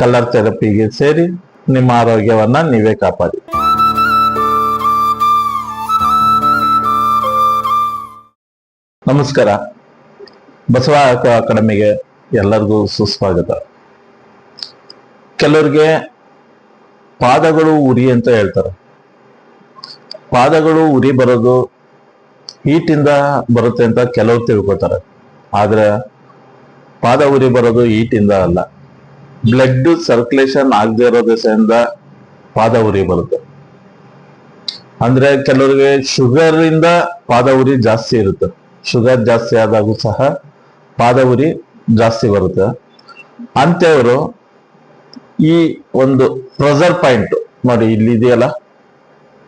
Colour ಥೆರಪಿಗೆ ಸೇರಿ ನಿಮ್ಮ ಆರೋಗ್ಯವನ್ನ ನೀವೇ ಕಾಪಾಡಿ. ನಮಸ್ಕಾರ. ಬಸವ ಅಕಾಡೆಮಿಗೆ ಎಲ್ಲರಿಗೂ ಸುಸ್ವಾಗತ. ಕೆಲವರಿಗೆ ಪಾದಗಳು ಉರಿ ಅಂತ ಹೇಳ್ತಾರೆ. ಪಾದಗಳು ಉರಿ ಬರೋದು ಹೀಟಿಂದ ಬರುತ್ತೆ ಅಂತ ಕೆಲವರು ತಿಳ್ಕೊತಾರೆ ಆದ್ರೆ ಪಾದ ಉರಿ ಬರೋದು ಹೀಟಿಂದ ಅಲ್ಲ. ಬ್ಲಡ್ ಸರ್ಕ್ಯುಲೇಷನ್ ಆಗದೆ ಇರೋ ದೆಸೆಯಿಂದ ಪಾದ ಉರಿ ಬರುತ್ತೆ. ಅಂದ್ರೆ ಕೆಲವರಿಗೆ ಶುಗರ್ ಇಂದ ಪಾದ ಉರಿ ಜಾಸ್ತಿ ಇರುತ್ತೆ. ಶುಗರ್ ಜಾಸ್ತಿ ಆದಾಗೂ ಸಹ ಪಾದ ಉರಿ ಜಾಸ್ತಿ ಬರುತ್ತೆ. ಅಂತೆಯವರು ಈ ಒಂದು ಪ್ರೆಸರ್ ಪಾಯಿಂಟ್ ನೋಡಿ ಇಲ್ಲಿ ಇದೆಯಲ್ಲ?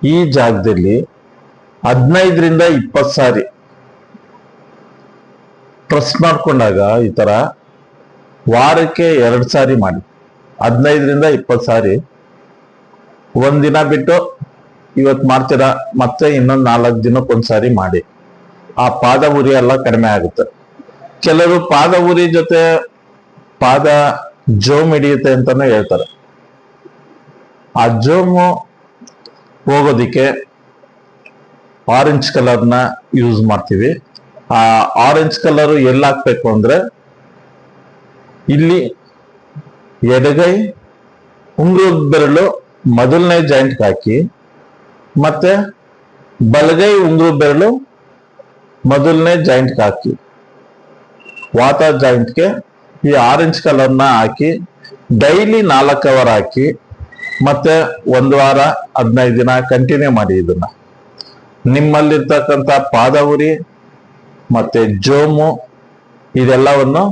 ಈ ಜಾಗದಲ್ಲಿ ಹದಿನೈದರಿಂದ ಇಪ್ಪತ್ತು ಸಾರಿ ಪ್ರೆಸ್ ಮಾಡ್ಕೊಂಡಾಗ ಈ ತರ ವಾರಕ್ಕೆ ಎರಡು ಸಾರಿ ಮಾಡಿ. ಹದಿನೈದರಿಂದ ಇಪ್ಪತ್ತು ಸಾರಿ. ಒಂದಿನ ಬಿಟ್ಟು ಇವತ್ತು ಮಾಡ್ತೀರಾ? ಮತ್ತೆ ಇನ್ನೊಂದು ನಾಲ್ಕು ದಿನಕ್ಕೊಂದು ಸಾರಿ ಮಾಡಿ. ಆ ಪಾದ ಉರಿ ಎಲ್ಲ ಕಡಿಮೆ ಆಗುತ್ತೆ. ಕೆಲವರು ಪಾದ ಉರಿ ಜೊತೆ ಪಾದ ಜೋಮ್ ಹಿಡಿಯುತ್ತೆ ಅಂತಾನೆ ಹೇಳ್ತಾರೆ. ಆ ಜೋಮು ಹೋಗೋದಿಕ್ಕೆ ಆರೆಂಜ್ ಕಲರ್ನ ಯೂಸ್ ಮಾಡ್ತೀವಿ. ಆ ಆರೆಂಜ್ ಕಲರ್ ಎಲ್ಲಿ ಹಾಕ್ಬೇಕು ಅಂದ್ರೆ ಇಲ್ಲಿ ಎಡಗೈ ಉಂಗುರದ ಬೆರಳು ಮೊದಲನೇ ಜಾಯಿಂಟ್ ಹಾಕಿ ಮತ್ತೆ ಬಲಗೈ ಉಂಗುರ ಬೆರಳು ಮೊದಲನೇ ಜಾಯಿಂಟ್ ಹಾಕಿ ವಾತ ಜಾಯಿಂಟ್ಗೆ ಈ ಆರೆಂಜ್ ಕಲರ್ನ ಹಾಕಿ ಡೈಲಿ ನಾಲ್ಕು ಅವರ್ ಹಾಕಿ, ಮತ್ತೆ ಒಂದು ವಾರ ಹದಿನೈದು ದಿನ ಕಂಟಿನ್ಯೂ ಮಾಡಿ ಇದನ್ನ. ನಿಮ್ಮಲ್ಲಿರ್ತಕ್ಕಂಥ ಪಾದ ಉರಿ ಮತ್ತೆ ಜೋಮು ಇದೆಲ್ಲವನ್ನು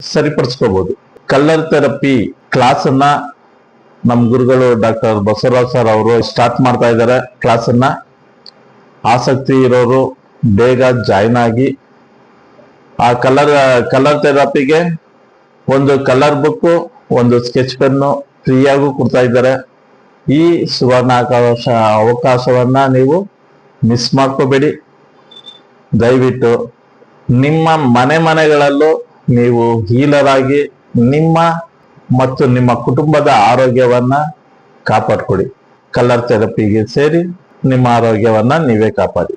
ಸರಿಪಡಿಸ್ಕೋಬಹುದು ಕಲ್ಲರ್ ಥೆರಪಿ ಕ್ಲಾಸ್ ಅನ್ನ ನಮ್ಮ ಗುರುಗಳು ಡಾಕ್ಟರ್ ಬಸವರಾಜ್ ಸರ್ ಅವರು ಸ್ಟಾರ್ಟ್ ಮಾಡ್ತಾ ಇದ್ದಾರೆ ಕ್ಲಾಸ್ ಅನ್ನ ಆಸಕ್ತಿ ಇರೋರು ಬೇಗ ಜಾಯ್ನ್ ಆಗಿ ಆ ಕಲರ್ ಕಲರ್ ಥೆರಪಿಗೆ ಒಂದು ಕಲರ್ ಬುಕ್ ಒಂದು ಸ್ಕೆಚ್ ಪೆನ್ನು ಫ್ರೀಯಾಗೂ ಕೊಡ್ತಾ ಇದ್ದಾರೆ ಈ ಸುವರ್ಣ ಅವಕಾಶ ಅವಕಾಶವನ್ನ ನೀವು ಮಿಸ್ ಮಾಡ್ಕೋಬೇಡಿ. ದಯವಿಟ್ಟು ನಿಮ್ಮ ಮನೆ ಮನೆಗಳಲ್ಲೂ ನೀವು ಹೀಲರ್ ಆಗಿ ನಿಮ್ಮ ಮತ್ತು ನಿಮ್ಮ ಕುಟುಂಬದ ಆರೋಗ್ಯವನ್ನ ಕಾಪಾಡ್ಕೊಡಿ. ಕಲರ್ ಥೆರಪಿಗೆ ಸೇರಿ ನಿಮ್ಮ ಆರೋಗ್ಯವನ್ನ ನೀವೇ ಕಾಪಾಡಿ.